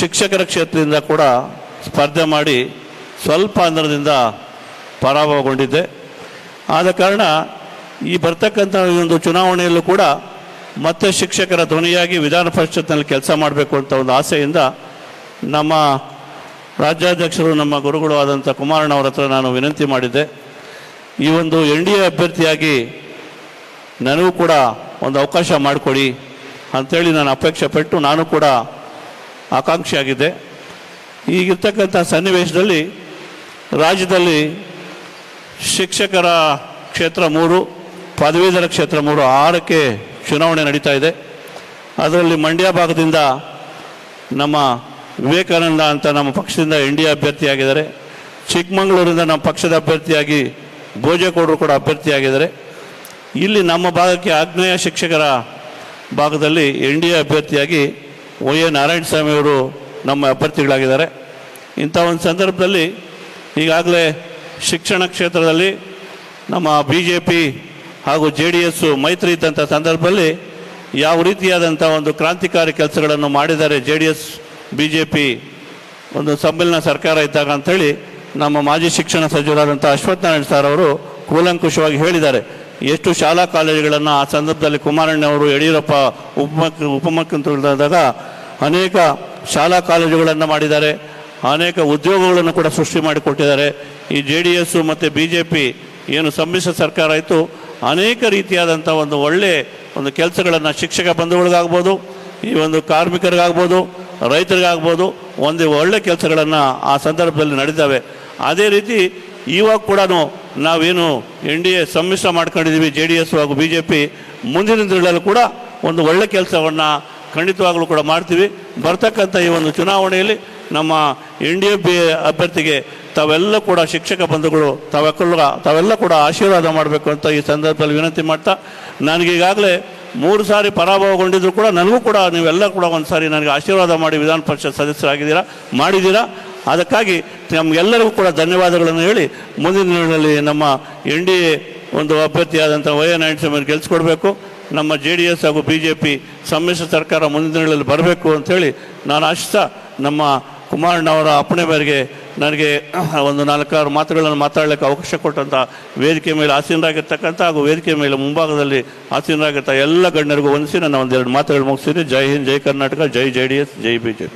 ಶಿಕ್ಷಕರ ಕ್ಷೇತ್ರದಿಂದ ಕೂಡ ಸ್ಪರ್ಧೆ ಮಾಡಿ ಸ್ವಲ್ಪ ಅಂತರದಿಂದ ಪರಾಭವಗೊಂಡಿದ್ದೆ. ಆದ ಕಾರಣ ಈ ಬರ್ತಕ್ಕಂಥ ಈ ಒಂದು ಚುನಾವಣೆಯಲ್ಲೂ ಕೂಡ ಮತ್ತೆ ಶಿಕ್ಷಕರ ಧ್ವನಿಯಾಗಿ ವಿಧಾನ ಪರಿಷತ್ನಲ್ಲಿ ಕೆಲಸ ಮಾಡಬೇಕು ಅಂತ ಒಂದು ಆಸೆಯಿಂದ ನಮ್ಮ ರಾಜ್ಯಾಧ್ಯಕ್ಷರು, ನಮ್ಮ ಗುರುಗಳು ಆದಂಥ ಕುಮಾರಣ್ಣವ್ರ ಹತ್ರ ನಾನು ವಿನಂತಿ ಮಾಡಿದ್ದೆ. ಈ ಒಂದು ಎನ್ ಡಿ ಎ ಅಭ್ಯರ್ಥಿಯಾಗಿ ನನಗೂ ಕೂಡ ಒಂದು ಅವಕಾಶ ಮಾಡಿಕೊಡಿ ಅಂಥೇಳಿ ನಾನು ಅಪೇಕ್ಷೆ ಪಟ್ಟು ನಾನು ಕೂಡ ಆಕಾಂಕ್ಷಿಯಾಗಿದ್ದೆ ಈಗಿರ್ತಕ್ಕಂಥ ಸನ್ನಿವೇಶದಲ್ಲಿ ರಾಜ್ಯದಲ್ಲಿ ಶಿಕ್ಷಕರ ಕ್ಷೇತ್ರ ಮೂರು, ಪದವೀಧರ ಕ್ಷೇತ್ರ ಮೂರು, ಆರಕ್ಕೆ ಚುನಾವಣೆ ನಡೀತಾ ಇದೆ. ಅದರಲ್ಲಿ ಮಂಡ್ಯ ಭಾಗದಿಂದ ನಮ್ಮ ವಿವೇಕಾನಂದ ಅಂತ ನಮ್ಮ ಪಕ್ಷದಿಂದ ಎನ್ ಡಿ ಎ ಅಭ್ಯರ್ಥಿಯಾಗಿದ್ದಾರೆ. ಚಿಕ್ಕಮಗಳೂರಿಂದ ನಮ್ಮ ಪಕ್ಷದ ಅಭ್ಯರ್ಥಿಯಾಗಿ ಭೋಜೇಗೌಡರು ಕೂಡ ಅಭ್ಯರ್ಥಿಯಾಗಿದ್ದಾರೆ. ಇಲ್ಲಿ ನಮ್ಮ ಭಾಗಕ್ಕೆ ಆಗ್ನೇಯ ಶಿಕ್ಷಕರ ಭಾಗದಲ್ಲಿ ಎನ್ ಡಿ ಎ ಅಭ್ಯರ್ಥಿಯಾಗಿ ಒ ಎ ನಾರಾಯಣಸ್ವಾಮಿ ಅವರು ನಮ್ಮ ಅಭ್ಯರ್ಥಿಗಳಾಗಿದ್ದಾರೆ. ಇಂಥ ಒಂದು ಸಂದರ್ಭದಲ್ಲಿ ಈಗಾಗಲೇ ಶಿಕ್ಷಣ ಕ್ಷೇತ್ರದಲ್ಲಿ ನಮ್ಮ ಬಿ ಜೆ ಪಿ ಹಾಗೂ ಜೆ ಡಿ ಎಸ್ಸು ಮೈತ್ರಿ ಇದ್ದಂಥ ಸಂದರ್ಭದಲ್ಲಿ ಯಾವ ರೀತಿಯಾದಂಥ ಒಂದು ಕ್ರಾಂತಿಕಾರಿ ಕೆಲಸಗಳನ್ನು ಮಾಡಿದ್ದಾರೆ J D S B J P ಒಂದು ಸಮ್ಮಿಲನ ಸರ್ಕಾರ ಇದ್ದಾಗ ಅಂಥೇಳಿ ನಮ್ಮ ಮಾಜಿ ಶಿಕ್ಷಣ ಸಚಿವರಾದಂಥ ಅಶ್ವತ್ಥನಾರಾಯಣ ಸರ್ ಅವರು ಕೂಲಂಕುಷವಾಗಿ ಹೇಳಿದ್ದಾರೆ. ಎಷ್ಟು ಶಾಲಾ ಕಾಲೇಜುಗಳನ್ನು ಆ ಸಂದರ್ಭದಲ್ಲಿ ಕುಮಾರಣ್ಣ ಅವರು ಯಡಿಯೂರಪ್ಪ ಉಪಮುಖ್ಯ ಉಪಮುಖ್ಯಮಂತ್ರಿಗಳಾದಾಗ ಅನೇಕ ಶಾಲಾ ಕಾಲೇಜುಗಳನ್ನು ಮಾಡಿದ್ದಾರೆ, ಅನೇಕ ಉದ್ಯೋಗಗಳನ್ನು ಕೂಡ ಸೃಷ್ಟಿ ಮಾಡಿಕೊಟ್ಟಿದ್ದಾರೆ. ಈ ಜೆ ಡಿ ಎಸ್ಸು ಮತ್ತು ಬಿ ಜೆ ಪಿ ಏನು ಸಮ್ಮಿಶ್ರ ಸರ್ಕಾರ ಇತ್ತು, ಅನೇಕ ರೀತಿಯಾದಂಥ ಒಂದು ಒಳ್ಳೆ ಒಂದು ಕೆಲಸಗಳನ್ನು ಶಿಕ್ಷಕ ಬಂಧುಗಳಿಗಾಗ್ಬೋದು, ಈ ಒಂದು ಕಾರ್ಮಿಕರಿಗಾಗ್ಬೋದು, ರೈತರಿಗಾಗ್ಬೋದು, ಒಂದು ಒಳ್ಳೆ ಕೆಲಸಗಳನ್ನು ಆ ಸಂದರ್ಭದಲ್ಲಿ ನಡೀತವೆ ಅದೇ ರೀತಿ ಇವಾಗ ಕೂಡ ನಾವೇನು ಎನ್ ಡಿ ಎ ಸಮ್ಮಿಶ್ರ ಮಾಡ್ಕೊಂಡಿದ್ದೀವಿ, ಜೆ ಡಿ ಎಸ್ ಹಾಗೂ ಬಿ ಜೆ ಪಿ ಮುಂದಿನ ದಿನಗಳಲ್ಲೂ ಕೂಡ ಒಂದು ಒಳ್ಳೆ ಕೆಲಸವನ್ನು ಖಂಡಿತವಾಗಲೂ ಕೂಡ ಮಾಡ್ತೀವಿ. ಬರ್ತಕ್ಕಂಥ ಈ ಒಂದು ಚುನಾವಣೆಯಲ್ಲಿ ನಮ್ಮ ಎನ್ ಡಿ ಎ ಬಿ ಅಭ್ಯರ್ಥಿಗೆ ತಾವೆಲ್ಲ ಕೂಡ ಶಿಕ್ಷಕ ಬಂಧುಗಳು, ತಾವೆಲ್ಲ ತಾವೆಲ್ಲ ಕೂಡ ಆಶೀರ್ವಾದ ಮಾಡಬೇಕು ಅಂತ ಈ ಸಂದರ್ಭದಲ್ಲಿ ವಿನಂತಿ ಮಾಡ್ತಾ ನನಗೀಗಾಗಲೇ ಮೂರು ಸಾರಿ ಪರಾಭವಗೊಂಡಿದ್ರು ಕೂಡ ನನಗೂ ಕೂಡ ನೀವೆಲ್ಲ ಕೂಡ ಒಂದು ಸಾರಿ ನನಗೆ ಆಶೀರ್ವಾದ ಮಾಡಿ ವಿಧಾನ ಪರಿಷತ್ ಸದಸ್ಯರಾಗಿದ್ದೀರಾ, ಮಾಡಿದ್ದೀರಾ. ಅದಕ್ಕಾಗಿ ನಮಗೆಲ್ಲರಿಗೂ ಕೂಡ ಧನ್ಯವಾದಗಳನ್ನು ಹೇಳಿ, ಮುಂದಿನ ದಿನಗಳಲ್ಲಿ ನಮ್ಮ ಎನ್ ಡಿ ಎ ಒಂದು ಅಭ್ಯರ್ಥಿಯಾದಂಥ ವೈ ಎನ್ ನಾರಾಯಣಸ್ವಾಮಿ ಗೆಲ್ಲಿಸ್ಕೊಡ್ಬೇಕು ನಮ್ಮ ಜೆ ಡಿ ಎಸ್ ಹಾಗೂ ಬಿ ಜೆ ಪಿ ಸಮ್ಮಿಶ್ರ ಸರ್ಕಾರ ಮುಂದಿನ ದಿನಗಳಲ್ಲಿ ಬರಬೇಕು ಅಂಥೇಳಿ ನಾನು ಆಶಿಸ್ತಾ ನಮ್ಮ ಕುಮಾರಣ್ಣವರ ಅಪ್ಪಣೆ ಮೇರೆಗೆ ನನಗೆ ಒಂದು ನಾಲ್ಕಾರು ಮಾತುಗಳನ್ನು ಮಾತಾಡಲಿಕ್ಕೆ ಅವಕಾಶ ಕೊಟ್ಟಂಥ ವೇದಿಕೆ ಮೇಲೆ ಆಸೀನರಾಗಿರ್ತಕ್ಕಂಥ ಹಾಗೂ ವೇದಿಕೆ ಮೇಲೆ ಮುಂಭಾಗದಲ್ಲಿ ಆಸೀನರಾಗಿರ್ತ ಎಲ್ಲ ಗಣ್ಯರಿಗೂ ವಂದಿಸಿ ನನ್ನ ಒಂದೆರಡು ಮಾತುಗಳು ಮುಗಿಸಿದ್ರೆ ಜೈ ಹಿಂದ್, ಜೈ ಕರ್ನಾಟಕ, ಜೈ ಜೆ ಡಿ ಎಸ್ ಜೈ ಬಿ ಜೆ